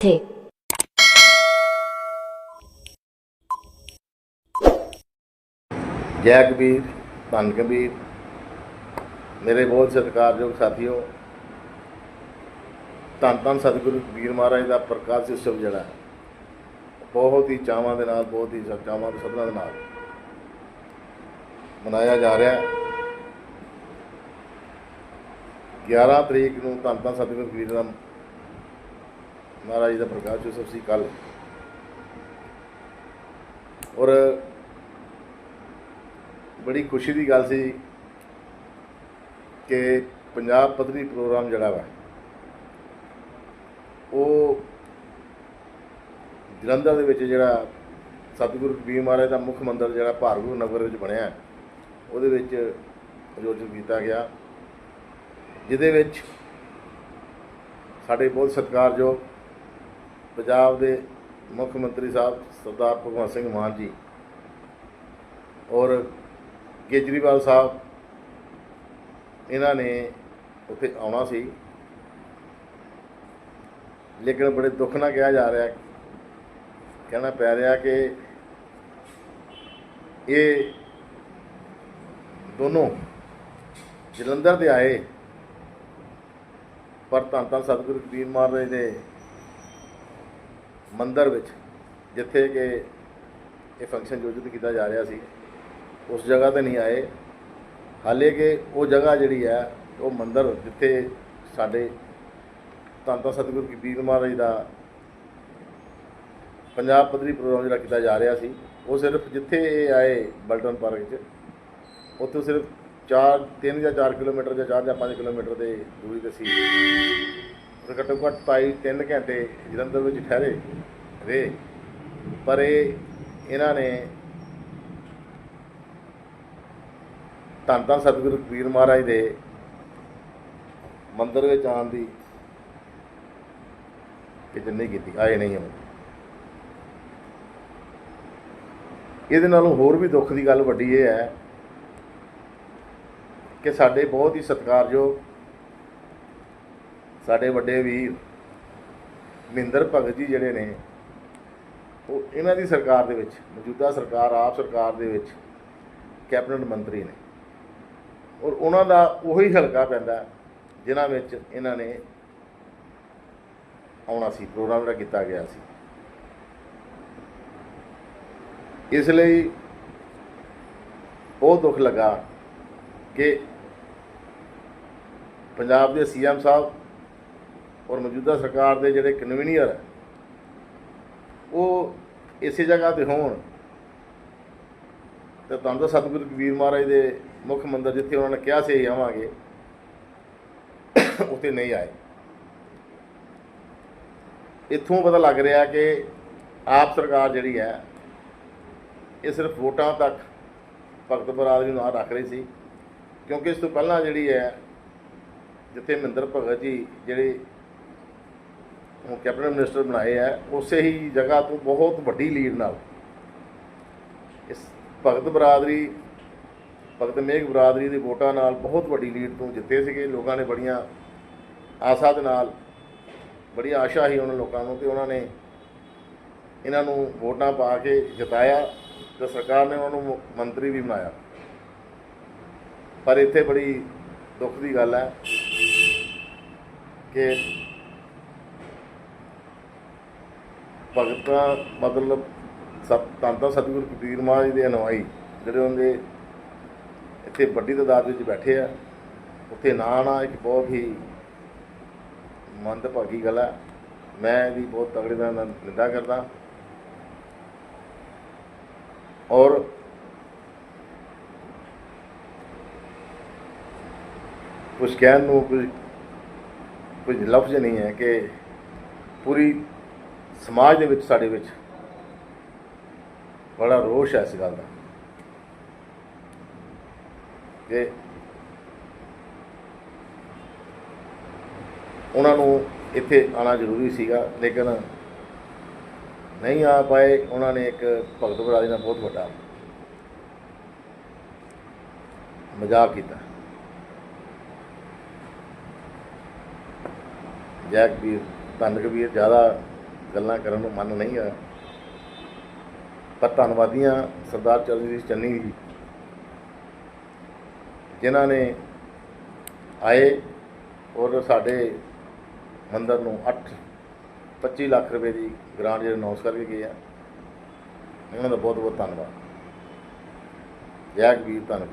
ਥੇ ਜੈ ਕਬੀਰ ਧੰਨ ਕਬੀਰ। ਮੇਰੇ ਬਹੁਤ ਸਤਿਕਾਰਯੋਗ ਸਾਥੀਓ ਧੰਨ ਧੰਨ ਸਤਿਗੁਰੂ ਕਬੀਰ ਮਹਾਰਾਜ ਦਾ ਪ੍ਰਕਾਸ਼ ਉਤਸਵ ਜਿਹੜਾ ਹੈ, ਬਹੁਤ ਹੀ ਚਾਵਾਂ ਦੇ ਨਾਲ ਬਹੁਤ ਹੀ ਚਾਵਾਂ ਤੇ ਸਭਨਾਂ ਦੇ ਨਾਲ ਮਨਾਇਆ ਜਾ ਰਿਹਾ ਹੈ। 11 ਤਰੀਕ ਨੂੰ ਧੰਨ ਧੰਨ ਸਤਿਗੁਰੂ ਕਬੀਰ ਦਾ ਮਹਾਰਾਜ ਦਾ ਪ੍ਰਕਾਸ਼ ਉਤਸਵ ਸੀ ਕੱਲ ਔਰ ਬੜੀ ਖੁਸ਼ੀ ਦੀ ਗੱਲ ਸੀ ਕਿ ਪੰਜਾਬ ਪੱਧਰੀ ਪ੍ਰੋਗਰਾਮ ਜਿਹੜਾ ਵਾ, ਉਹ ਜਲੰਧਰ ਦੇ ਵਿੱਚ ਜਿਹੜਾ ਸਤਿਗੁਰੂ ਕਬੀਰ ਮਹਾਰਾਜ ਦਾ ਮੁੱਖ ਮੰਦਰ ਜਿਹੜਾ ਭਾਰਗੂ ਨਗਰ ਵਿੱਚ ਬਣਿਆ, ਉਹਦੇ ਵਿੱਚ ਆਯੋਜਿਤ ਕੀਤਾ ਗਿਆ, ਜਿਹਦੇ ਵਿੱਚ ਸਾਡੇ ਬਹੁਤ ਸਤਿਕਾਰਯੋਗ ਪੰਜਾਬ ਦੇ ਮੁੱਖ ਮੰਤਰੀ ਸਾਹਿਬ ਸਰਦਾਰ ਭਗਵੰਤ ਸਿੰਘ ਮਾਨ ਜੀ ਔਰ ਕੇਜਰੀਵਾਲ ਸਾਹਿਬ, ਇਹਨਾਂ ਨੇ ਉੱਥੇ ਆਉਣਾ ਸੀ। ਲੇਕਿਨ ਬੜੇ ਦੁੱਖ ਨਾਲ ਕਿਹਾ ਜਾ ਰਿਹਾ, ਕਹਿਣਾ ਪੈ ਰਿਹਾ ਕਿ ਇਹ ਦੋਨੋਂ ਜਲੰਧਰ ਦੇ ਆਏ, ਪਰ ਧੰਨ ਧੰਨ ਸਤਿਗੁਰੂ ਕਬੀਰ ਮਹਾਰਾਜ ਦੇ ਮੰਦਰ ਵਿੱਚ, ਜਿੱਥੇ ਕਿ ਇਹ ਫੰਕਸ਼ਨ ਆਯੋਜਿਤ ਕੀਤਾ ਜਾ ਰਿਹਾ ਸੀ, ਉਸ ਜਗ੍ਹਾ ਤੇ ਨਹੀਂ ਆਏ। ਹਾਲੇ ਕਿ ਉਹ ਜਗ੍ਹਾ ਜਿਹੜੀ ਹੈ, ਉਹ ਮੰਦਰ ਜਿੱਥੇ ਸਾਡੇ ਧੰਨ ਧੰਨ ਸਤਿਗੁਰੂ ਕਬੀਰ ਮਹਾਰਾਜ ਦਾ ਪੰਜਾਬ ਪੱਧਰੀ ਪ੍ਰੋਗਰਾਮ ਜਿਹੜਾ ਕੀਤਾ ਜਾ ਰਿਹਾ ਸੀ, ਉਹ ਸਿਰਫ ਜਿੱਥੇ ਇਹ ਆਏ ਬਲਟਨ ਪਾਰਕ 'ਚ ਉੱਥੋਂ ਸਿਰਫ 4 3 ਜਾਂ 4 ਕਿਲੋਮੀਟਰ ਜਾਂ 4 ਜਾਂ 5 ਕਿਲੋਮੀਟਰ ਦੇ ਦੂਰੀ ਤੇ ਸੀ। ਘੱਟੋ ਘੱਟ ਢਾਈ 3 ਘੰਟੇ ਜਲੰਧਰ ਵਿੱਚ ਠਹਿਰੇ, ਰਹੇ। ਪਰ ਇਹ, ਇਹਨਾਂ ਨੇ ਧੰਨ ਧੰਨ ਸਤਿਗੁਰੂ ਕਬੀਰ ਮਹਾਰਾਜ ਦੇ ਮੰਦਰ ਵਿੱਚ ਆਉਣ ਦੀ ਕਿਤੇ ਨਹੀਂ ਕੀਤੀ, ਆਏ ਨਹੀਂ ਹਨ ਇਹਦੇ ਨਾਲੋਂ ਹੋਰ ਵੀ ਦੁੱਖ ਦੀ ਗੱਲ ਵੱਡੀ ਇਹ ਹੈ ਕਿ ਸਾਡੇ ਬਹੁਤ ਹੀ ਸਤਿਕਾਰਯੋਗ ਸਾਡੇ ਵੱਡੇ ਵੀਰ ਮਹਿੰਦਰ ਭਗਤ ਜੀ ਜਿਹੜੇ ਨੇ, ਉਹ ਇਹਨਾਂ ਦੀ ਸਰਕਾਰ ਦੇ ਵਿੱਚ, ਮੌਜੂਦਾ ਸਰਕਾਰ, ਆਪ ਸਰਕਾਰ ਦੇ ਵਿੱਚ ਕੈਬਨਿਟ ਮੰਤਰੀ ਨੇ। ਔਰ ਉਹਨਾਂ ਦਾ ਉਹੀ ਹਲਕਾ ਪੈਂਦਾ ਜਿਨ੍ਹਾਂ ਵਿੱਚ ਇਹਨਾਂ ਨੇ ਆਉਣਾ ਸੀ, ਪ੍ਰੋਗਰਾਮ ਜਿਹੜਾ ਕੀਤਾ ਗਿਆ ਸੀ। ਇਸ ਲਈ ਬਹੁਤ ਦੁੱਖ ਲੱਗਾ ਕਿ ਪੰਜਾਬ ਦੇ ਸੀਐਮ ਸਾਹਿਬ ਔਰ ਮੌਜੂਦਾ ਸਰਕਾਰ ਦੇ ਜਿਹੜੇ ਕਨਵੀਨੀਅਰ ਹੈ, ਉਹ ਇਸੇ ਜਗ੍ਹਾ ਤੇ ਹੋਣ। ਤੇ ਤਾਂ ਸਤਿਗੁਰੂ ਕਬੀਰ ਮਹਾਰਾਜ ਦੇ ਮੁੱਖ ਮੰਦਰ ਜਿੱਥੇ ਉਹਨਾਂ ਨੇ ਕਿਹਾ ਸੀ ਅਸੀਂ ਆਵਾਂਗੇ, ਉੱਥੇ ਨਹੀਂ ਆਏ। ਇੱਥੋਂ ਪਤਾ ਲੱਗ ਰਿਹਾ ਕਿ ਆਪ ਸਰਕਾਰ ਜਿਹੜੀ ਹੈ, ਇਹ ਸਿਰਫ ਵੋਟਾਂ ਤੱਕ ਭਗਤ ਬਰਾਦਰੀ ਨੂੰ ਨਾਲ ਰੱਖ ਰਹੀ ਸੀ, ਕਿਉਂਕਿ ਇਸ ਤੋਂ ਪਹਿਲਾਂ ਜਿਹੜੀ ਹੈ, ਜਿੱਥੇ ਮਹਿੰਦਰ ਭਗਤ ਜੀ ਜਿਹੜੇ ਹੁਣ ਕੈਬਨਿਟ ਮਿਨਿਸਟਰ ਬਣਾਏ ਆ, ਉਸੇ ਹੀ ਜਗ੍ਹਾ ਤੋਂ ਬਹੁਤ ਵੱਡੀ ਲੀਡ ਨਾਲ। ਇਸ ਭਗਤ ਬਰਾਦਰੀ, ਭਗਤ ਮੇਘ ਬਰਾਦਰੀ ਦੀ ਵੋਟਾਂ ਨਾਲ ਬਹੁਤ ਵੱਡੀ ਲੀਡ ਤੋਂ ਜਿੱਤੇ ਸੀਗੇ। ਲੋਕਾਂ ਨੇ ਬੜੀਆਂ ਆਸਾ ਦੇ ਨਾਲ, ਬੜੀ ਆਸ਼ਾ ਸੀ ਉਹਨਾਂ ਲੋਕਾਂ ਨੂੰ ਕਿ ਉਹਨਾਂ ਨੇ ਇਹਨਾਂ ਨੂੰ ਵੋਟਾਂ ਪਾ ਕੇ ਜਿਤਾਇਆ ਤੇ ਸਰਕਾਰ ਨੇ ਉਹਨਾਂ ਨੂੰ ਮੰਤਰੀ ਵੀ ਬਣਾਇਆ। ਪਰ ਇੱਥੇ ਬੜੀ ਦੁੱਖ ਦੀ ਗੱਲ ਹੈ ਕਿ ਭਗਤਾਂ ਮਤਲਬ ਸਤ ਤੰਤਾ ਸਤਿਗੁਰੂ ਕਬੀਰ ਮਹਾਰਾਜ ਦੇ ਅਨੁਆਈ, ਜਿਹੜੇ ਉਹਦੇ ਇੱਥੇ ਵੱਡੀ ਤਾਦਾਦ ਵਿੱਚ ਬੈਠੇ ਆ, ਉੱਥੇ ਨਾ ਆਉਣਾ ਇੱਕ ਬਹੁਤ ਹੀ ਮੰਦਭਾਗੀ ਗੱਲ ਹੈ ਮੈਂ ਇਹਦੀ ਬਹੁਤ ਤਗੜੇ ਨਾਲ ਨਿੰਦਾ ਕਰਦਾ। ਔਰ ਕੁਝ ਕਹਿਣ ਨੂੰ ਕੁਝ ਕੁਝ ਲਫ਼ਜ਼ ਨਹੀਂ ਹੈ ਕਿ ਪੂਰੀ ਸਮਾਜ ਦੇ ਵਿੱਚ, ਸਾਡੇ ਵਿੱਚ ਬੜਾ ਰੋਸ਼ ਹੈ ਇਸ ਗੱਲ ਦਾ। ਕਿ ਉਹਨਾਂ ਨੂੰ ਇੱਥੇ ਆਉਣਾ ਜ਼ਰੂਰੀ ਸੀਗਾ, ਲੇਕਿਨ ਨਹੀਂ ਆ ਪਾਏ। ਉਹਨਾਂ ਨੇ ਇੱਕ ਭਗਤ ਬਰਾਜ ਨਾਲ ਬਹੁਤ ਵੱਡਾ ਮਜ਼ਾਕ ਕੀਤਾ। ਜੈ ਕਬੀਰ ਧੰਨ ਕਬੀਰ ਜ਼ਿਆਦਾ ਗੱਲਾਂ ਕਰਨ ਨੂੰ ਮਨ ਨਹੀਂ ਆ ਪਰ ਧੰਨਵਾਦੀਆਂ ਸਰਦਾਰ ਚਰਨਜੀਤ ਚੰਨੀ ਜੀ, ਜਿਨ੍ਹਾਂ ਨੇ ਆਏ ਔਰ ਸਾਡੇ ਮੰਦਰ ਨੂੰ 8 25 ਲੱਖ ਰੁਪਏ ਦੀ ਗ੍ਰਾਂਟ ਜਿਹੜੇ ਅਨਾਉਂਸ ਕਰਕੇ ਗਏ ਆ, ਉਹਨਾਂ ਦਾ ਬਹੁਤ ਬਹੁਤ ਧੰਨਵਾਦ। ਜੈ ਕਬੀਰ ਧੰਨ